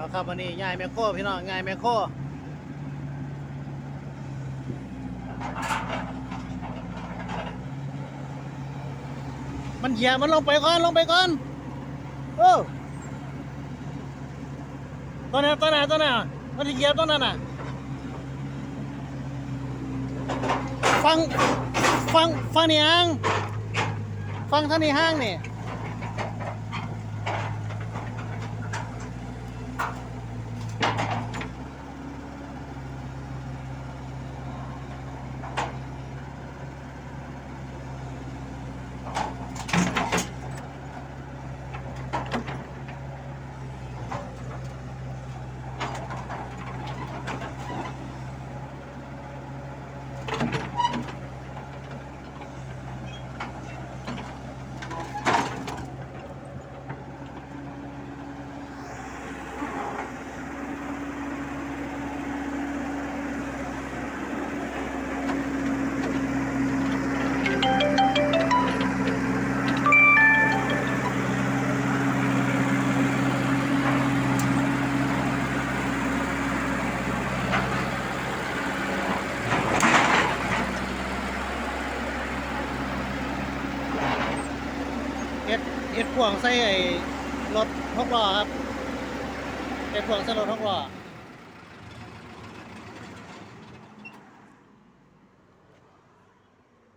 เอาครับวันนี้ยายแมคโครพี่น้องยายแมคโครมันเหยียบมันลงไปก่อนลงไปก่อนโอ้ตัวไหนตัวไหนตัวไหนมันเหยียบตัวนั้นน่ะฟังฟังฟังนี่ห้างฟังท่านี่ห้างนี่ พ่วงใส่ไอ้รถหกล้อครับเอ็ดพ่วงใส่รถหกล้อ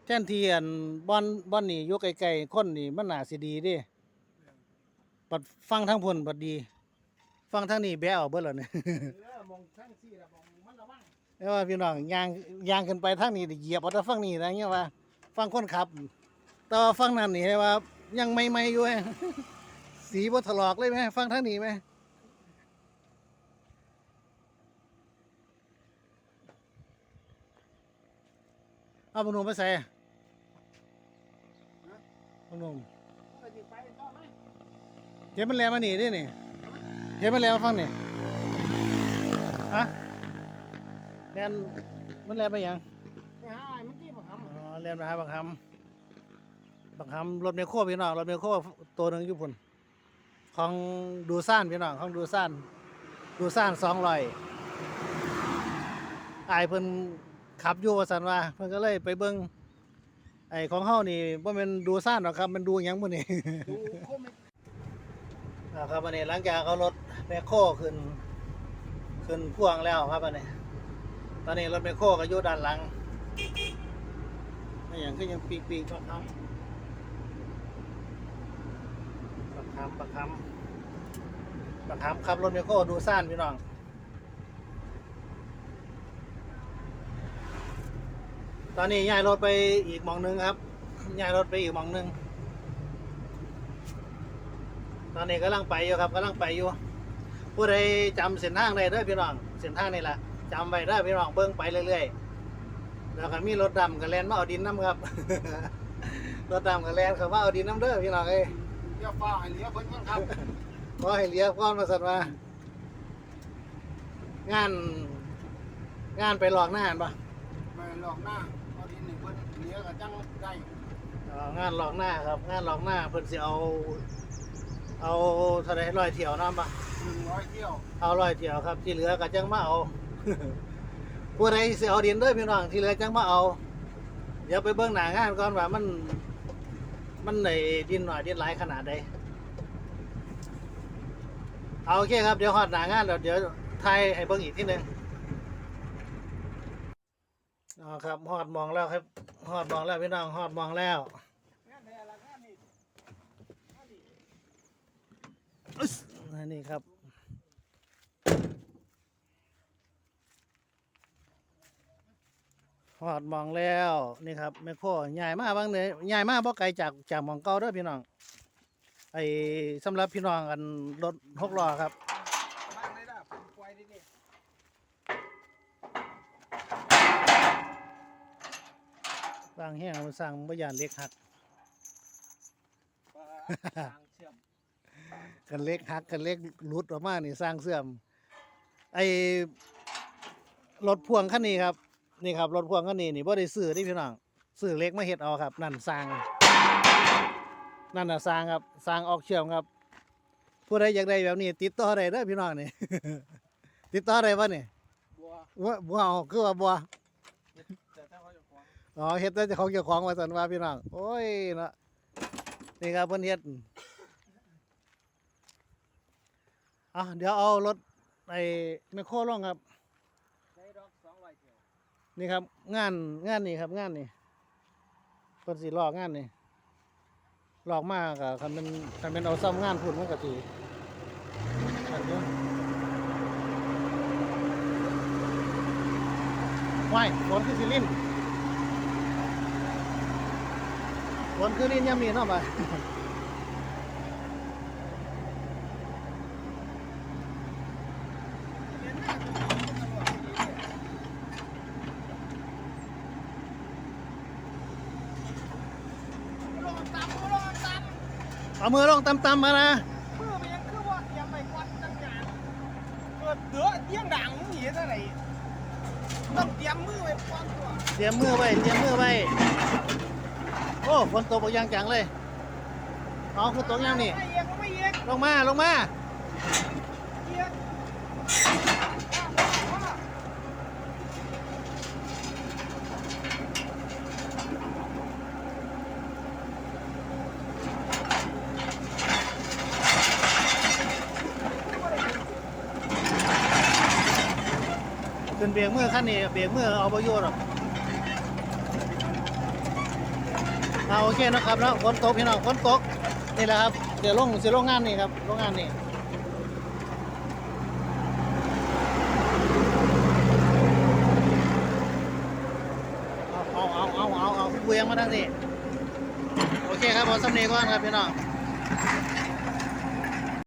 แทนที่อันบอนบอนนี่อยู่ไกลๆคนนี่มันน่าสิดีเดิบัดฟังทั้งพุ่นบัดดี ฟังทั้งนี้แบะเอาเบิดแล้วเนี่ย เออมองทั้งสี่ละมองมันระวังแล้วว่าพี่น้องยางยางขึ้นไปทางนี้ได้เหยียบเอาแต่ฟังนี้นะเงี้ยว่าฟังคนขับ แต่ว่าฟังนั้นนี่ให้ว่า ยังไม่ไม่อยู่ฮะสีบ่ถลอกเลยไหมฟังทางนี้ไหมเอาพวกหนุ่มไปใส่พวกหนุ่มเออสิไปต่อไหมเห็นมันแลมาหนีดินี่เห็นมันแลมาฟังนี่ฮะแลนมันแลมาหยังไปหาไอ้มันที่บ่ทอ๋อเรียนมาหาบังคำ บังคำรถเมโครพี่น้องรถเมโครตัวหนึ่งอยู่พุ่นของดูซ่านพี่น้องของดูซ่านดูซ่านสองร้อยอายเพิ่นขับอยู่ว่าสันว่า เพิ่นก็เลยไปเบิ่งไอ้ของเฮานี่บ่แม่นดูซ่านหรอกครับ มันดูหยังพุ่นนี่ำดูโคมไม่นะครับอันนี้หลังจากเอารถแมคโครขึ้น ขึ้นพ่วงแล้วครับอันนี้ตอนนี้รถแมคโครก็อยู่ด้านหลังไม่อย่างก็ยังปีกปีกปักคำปัก คำปักคำปักคำขับรถแมโครดูซ่านพี่น้องตอนนี้ย้ายรถไปอีกมองหนึงครับย้ายรถไปอีกมองหนึงตอนนี้กำลังไปอยู่ครับกำลังไปอยู่ผู้ใดจำเส้นทางได้เด้อพี่น้องเส้นทางนี่แหละจำไว้เด้อพี่น้องเบิ่งไปเรื่อยๆแล้วก็มีรถดำกับแลนมาเอาดินน้ำครับรถดำกับแลนเขามาเอาดินน้ำเด้อพี่น้องเอ้ ยเดี๋ยวฟ้าให้เหลี้ยเพิ่นก่อนครับขอให้เลี้ยก้อนมาสัตว์ว่างาน งานไปหลอกหน้าเห็นปะไปหลอกหน้าเอาดินหนึ่งเพิ่นเหลี้ยก็จังได้อ๋องานหลอกหน้าครับ งานหลอกหน้าเพิ่นสิเอา เอาเท่าไรร้อยเที่ยวน้ำปะหนึ่งร้อยเที่ยวเอาร้อยเที่ยวครับ ที่เหลือก็จังมาเอา ผู้ใดสิเอาดินเด้อพี่น้องที่เหลือจังมาเอา เดี๋ยวไปเบิ่งหน้างานก่อนว่ามัน มันในดินหน่อยดินหลายขนาดใดเอาโอเคครับ เดี๋ยวฮอดหน้างานแล้วเดี๋ยวถ่ายให้เบิ่งอีกทีหนึงอ๋อครับฮอดมองแล้วครับฮอดมองแล้วพี่น้องฮอดมองแล้วงานใดละงานนี้อึ๊สอันนี่ครับ หอดมองแล้วนี่ครับแม่โคใหญ่มากบางเลยใหญ่มากเพราะไกลจากจากหมองเก่าเด้อพี่น้องไอ้สำหรับพี่น้องกันรถหกล้อครับบ้านได้ละผมปล่อยดินี่บางแห้งมันสั่งบ่ยานเล็กหักทางเชื่อมกันเล็กหักกันเล็กหลุดออกมานี่สร้างเสื่อม ไอ้รถพ่วงคันนี้ครับ นี่ครับรถพ่วงคันนี้นี่บ่ได้ซื้อที่พี่น้องซื้อเล็กมาเฮ็ดเอาครับ นั่นสร้าง นั่นน่ะสร้างครับสร้างออกเชื่อมครับผู้ผู้ใดอยากได้แบบนี้ ติดต่อได้เด้อพี่น้องนี่ ติดต่อได้บ่นี่บัวว่าบ่เอาคือว่าบ่แต่ถ้าเขาจะฟ้องอ๋อเฮ็ดแต่เจ้าของเจ้าของว่าซั่นว่าพี่น้องโอ้ยเนาะนี่ครับเพิ่นเฮ็ดอะเดี๋ยวเอารถไอ้แมคโครลงครับ ได้ดอกสองร้อยเดียว นี่ครับ งานงานนี่ครับ งานนี่เพิ่นสิลอกงานนี่ลอกมากอะคันเป็นคันเป็นเอาซ้ำงานพุ่นมันก็สิอันเดียวว้ายฝนคือสิลิ่นฝนคือลิ่นยามนี้เนาะบ่า ลงตำลงต เอามือลงตำๆมานะำมือมันยังคือว่าเตรียมไปควันตั้งงานเกิดเดือดเที่ยงดังหนีอะไรต้องเตรียมมือไปควันตัวเตรียมมือไว้เตรียมมือไว้โอ้ฝนตกบอย่างจังเลยเอาคือตกอย่างนี้ไม่เอียงไม่เอียงลงมาลงมาเอียง ขึ้นเบรกมือขั้นนี้เบรกมือเอาประโยชน์หรอกเอาโอเคนะครับแล้วฝนตกพี่น้องฝนตกนี่แหละครับเดี๋ยวลงเสียลงงานนี่ครับลงงานนี่เอาเอาเอาเอาเอาเอาเวียงมาทั้งนี้โอเคครับเอาสำเนียงก่อนครับพี่น้อง